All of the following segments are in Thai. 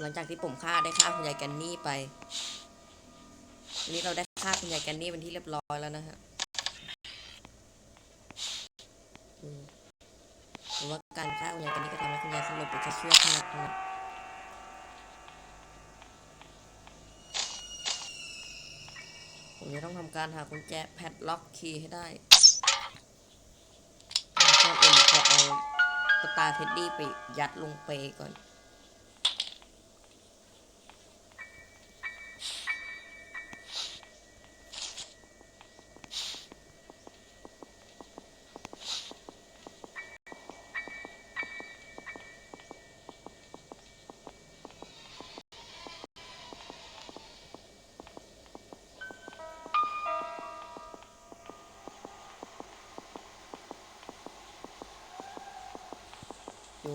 หลังจากที่ผมฆ่าได้ฆ่าคุณยายแกนนี่ไปวันนี้เราได้ฆ่าคุณยายแกนนี่เป็นที่เรียบร้อยแล้วนะฮะอืมผมว่าการฆ่าคุณยายแกนนี่ก็ทำให้คุณยายสลบไปจะเชื่อขนาดนั้นผมจะต้องทำการหากุญแจแพดล็อกคีย์ให้ได้แล้วก่อนอื่นขอเอากระตาเท็ดดี้ไปยัดลงเปก่อน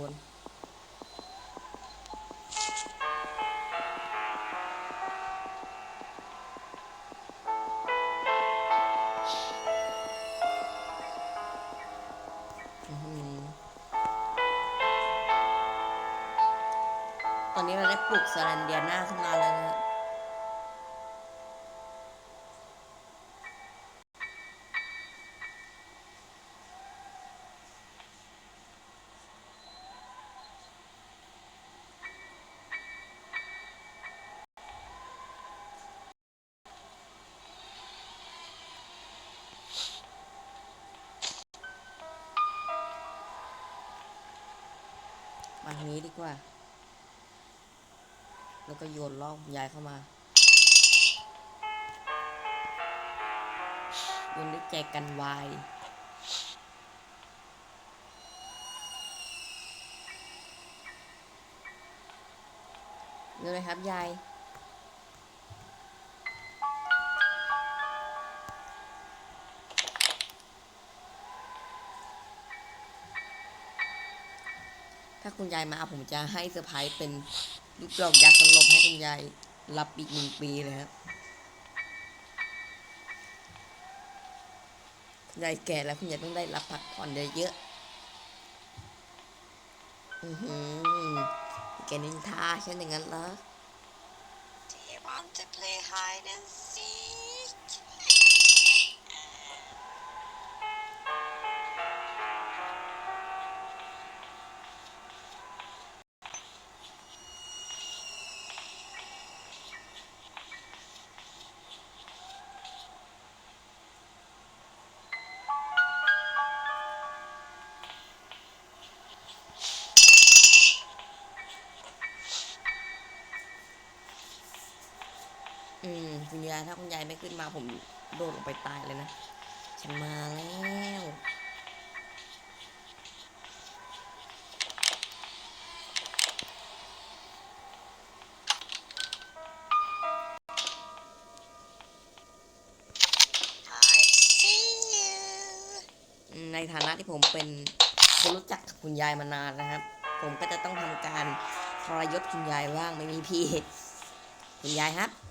นตอนนี้เราได้ปลูกสแลนเดียนาขึ้นมาแล้วนะ กว่า แล้วก็โยนล่อบยายเข้ามาโยนด้วยแจกันวายเลยครับยาย ถ้าคุณยายมาผมจะให้เซอร์ไพรส์เป็นลูกดอกยักษ์สลบให้คุณยายรับอีกหนึ่งปีเลยครับคุณยายแก่แล้วคุณยายต้องได้รับพักผ่อนเยอะๆอือหือแกนินทาฉันอย่างนั้นเหรอ Do you want to play hide and อืมคุณยายถ้าคุณยายไม่ขึ้นมาผมโดดลงไปตายเลยนะฉันมาแล้วในฐานะที่ผมเป็นคนรู้จักกับคุณยายมานานนะครับ ผมก็จะต้องทำการทรยศคุณยายบ้างไม่มีพี่คุณยายครับ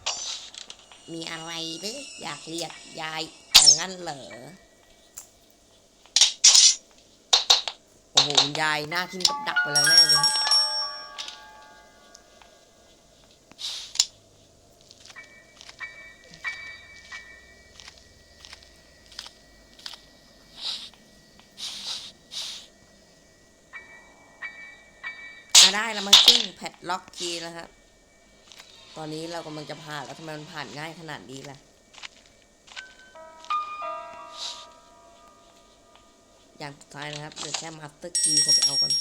มีอะไรหรืออยากเรียกยายอย่างนั้นเหรอ โอ้โหคุณยายหน้าทิ้งกับดักไปแล้วแน่เลยครับอะได้แล้วมาซึ่งแพดล็อกคีย์แล้วครับ ตอนนี้เรากำลังจะผ่านแล้วทำไมมันผ่านง่ายขนาดนี้ล่ะ อย่างสุดท้ายนะครับเหลือแค่มาสเตอร์คีย์ผมไปเอาก่อน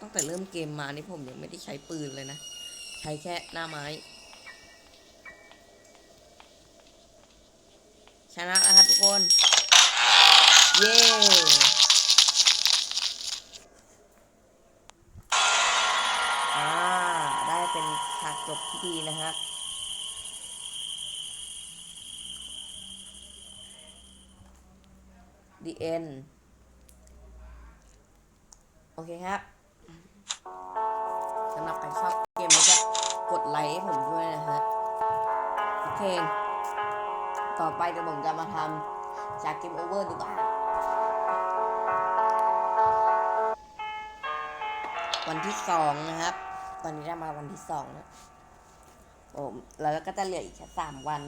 ตั้งแต่เริ่มเกมมานี่ผมยังไม่ได้ใช้ปืนเลยนะ ใช้แค่หน้าไม้ ชนะแล้วครับทุกคน เย้อ่าได้เป็นฉากจบที่ดีนะครับ The end โอเคครับสำหรับใครชอบเกมนี้ก็กดไลค์ให้ผมด้วยนะฮะโอเค ต่อไปเดี๋ยวผมจะมาทำจากเกมโอเวอร์ดูบ้า วันที่สองนะครับ ตอนนี้ได้มาวันที่สองนะโอ้แล้วก็จะเหลืออีกแค่สามวัน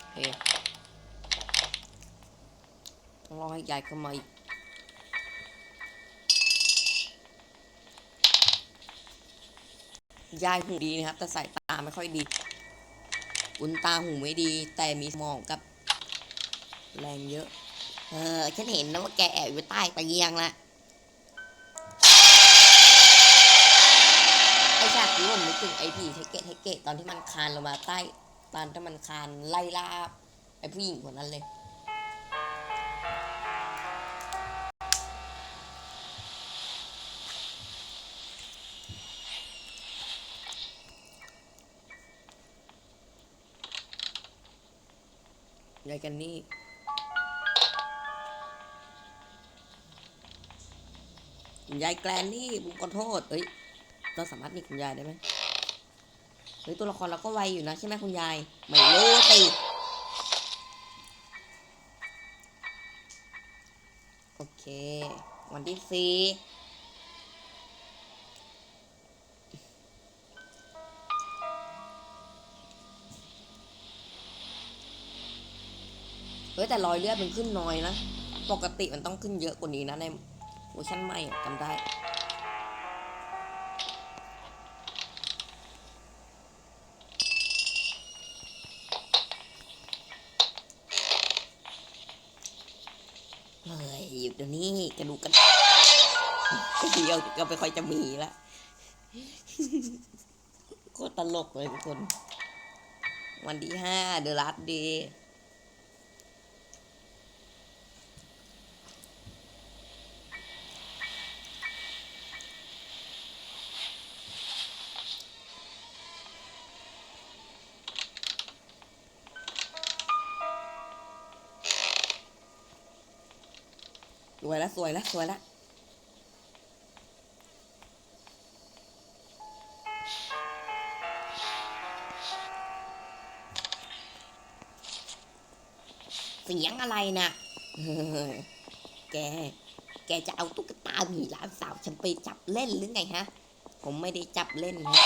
โอเคต้องรอให้ยายเข้ามาอีกยายหูดีนะครับ แต่สายตาไม่ค่อยดี อุนตาหูไม่ดี แต่มีสมองกับ แรงเยอะ เออ ฉันเห็นนะว่าแกแอบอยู่ใต้ตะเกียงละไอฉากที่ผมนึกถึงไอผีเทเกะเทเกะตอนที่มันคานลงมาใต้ ตอนที่มันคานไล่ล่าไอผู้หญิงคนนั้นเลย ยายกันนี่คุณยายแกลนนี่ผมขอโทษ เอ้ย เราสามารถหนีคุณยายได้ไหมเฮ้ย ตัวละครเราก็ไวอยู่นะใช่ไหมคุณยาย ไม่รู้สิโอเค วันที่สี่ ฮ้ยแต่รอยเลือดมันขึ้นน้อยนะ ปกติมันต้องขึ้นเยอะกว่านี้นะในเวอร์ชันใหม่จำได้เฮ้ยหยุดเดี๋ยวนี้กระดูกกันเดียวก็ไม่ค่อยจะมีละโคตรตลกเลยทุกคน วันที่ห้าเดอะลัสเด สวยล้วสวยล้วสวยล้วเสียงอะไรนะแก แกจะเอาตุ๊กตาหมีหลานสาวฉันไปจับเล่นหรือไงฮะ ผมไม่ได้จับเล่นฮะ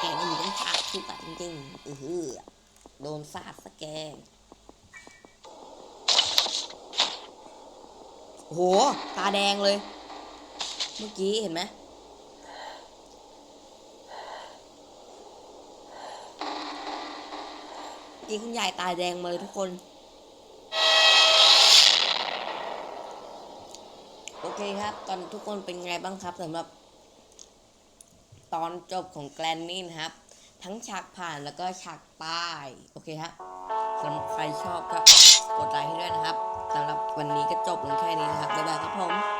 แกนี่มันต้องชาดทุกอะจริงๆเออโดนสาดสะแก โห ตาแดงเลย เมื่อกี้เห็นไหมกี้คุณยายตาแดงมาเลยทุกคน โอเคครับ ตอนทุกคนเป็นไงบ้างครับสำหรับ ตอนจบของแกลนนี่นะครับ ทั้งฉากผ่านแล้วก็ฉากป้าย โอเคครับสำหรับใครชอบก็กดไลค์ให้ด้วยนะครับ สำหรับวันนี้ก็จบลงแค่นี้นะครับบ๊ายบายครับผม